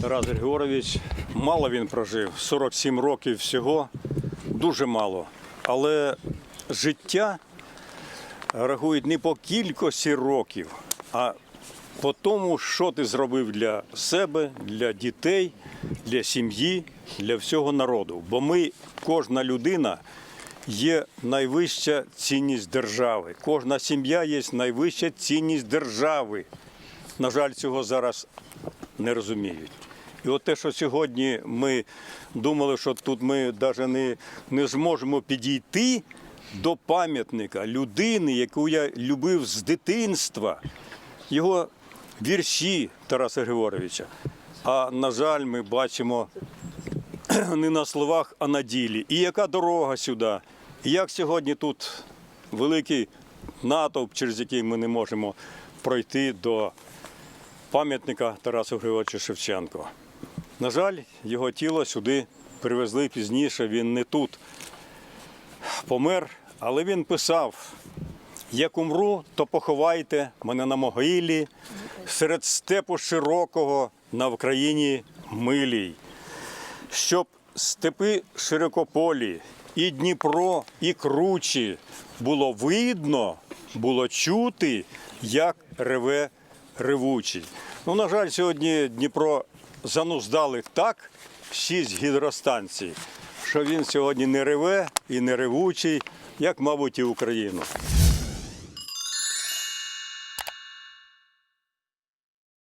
Тарас Григорович, мало він прожив, 47 років всього, дуже мало. Але життя рахують не по кількості років, а по тому, що ти зробив для себе, для дітей, для сім'ї, для всього народу. Бо ми, кожна людина є найвища цінність держави. Кожна сім'я є найвища цінність держави. На жаль, цього зараз не розуміють. І от те, що сьогодні ми думали, що тут ми навіть не, не зможемо підійти до пам'ятника людини, яку я любив з дитинства, його вірші Тараса Григоровича. А на жаль, ми бачимо не на словах, а на ділі. І яка дорога сюди? І як сьогодні тут великий натовп, через який ми не можемо пройти до пам'ятника Тарасу Григоровичу Шевченко. На жаль, його тіло сюди привезли пізніше, він не тут помер, але він писав: як умру, то поховайте мене на могилі серед степу широкого на Вкраїні милій, щоб степи широкополі, і Дніпро, і кручі було видно, було чути, як реве ревучий. Ну, на жаль, сьогодні Дніпро зануздали так, шість гідростанцій, що він сьогодні не реве і не ревучий, як, мабуть, і Україну.